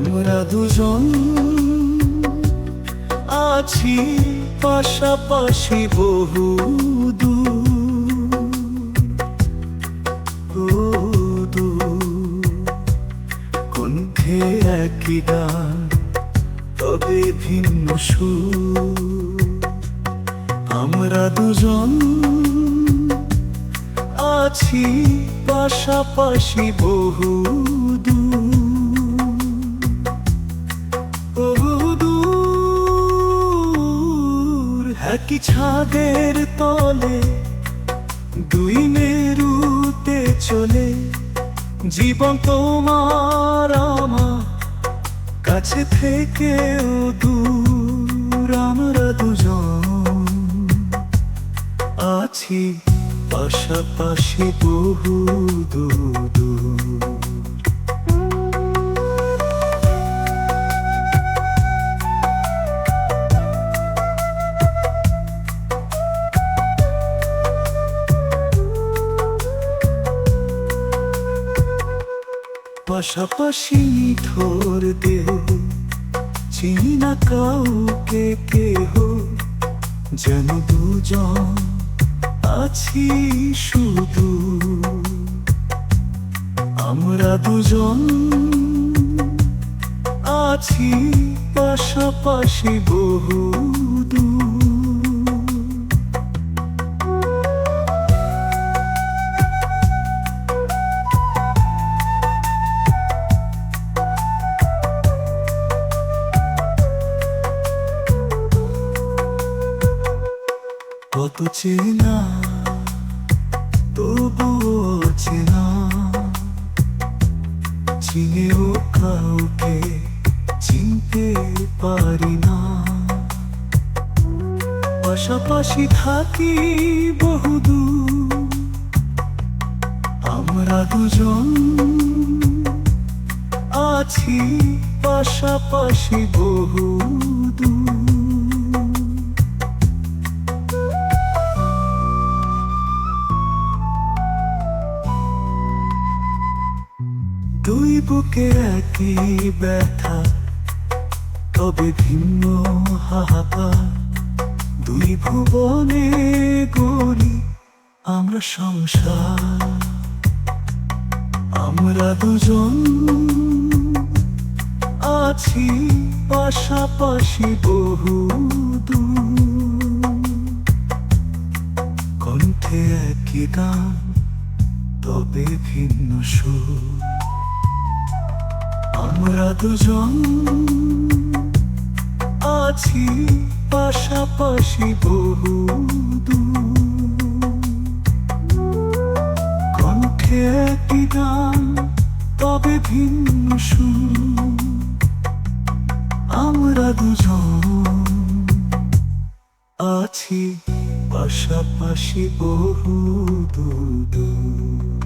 আমরা দুজন আছি পাশাপাশি বহু কণ্ঠে একই গান, তবে ভিন্ন সুর। আমরা দুজন আছি পাশাপাশি বহু ছাদের তলে, দুই মেরুতে চলে। জীবন তোমার আমার কাছে থেকেও দূর, আমরা দুজন আছি পাশাপাশি বহু দূর পাশাপাশি নিথর দেহ। চিনি কাউকে কেহ, যেন দুজন আছি শুধু। আমরা দুজন আছি পাশাপাশি বহু দূর চেনা তবুও চেনা কাউকে চিনতে পারি না পাশাপাশি থাকি বহুদূর। আমরা দুজন আছি পাশাপাশি বহু বুকে একই ব্যথা? তবে ভিন্ন হাহাকার। দুই ভুবনে গড়ি আমরা সংসার। আমরা দুজন আছি পাশাপাশি বহু কণ্ঠে একই গান, তবে ভিন্ন সুর। আমরা দুজন আছি পাশাপাশি বহু কণ্ঠে একই গান, তবে ভিন্ন সুর। আমরা দুজন আছি পাশাপাশি বহু দূর।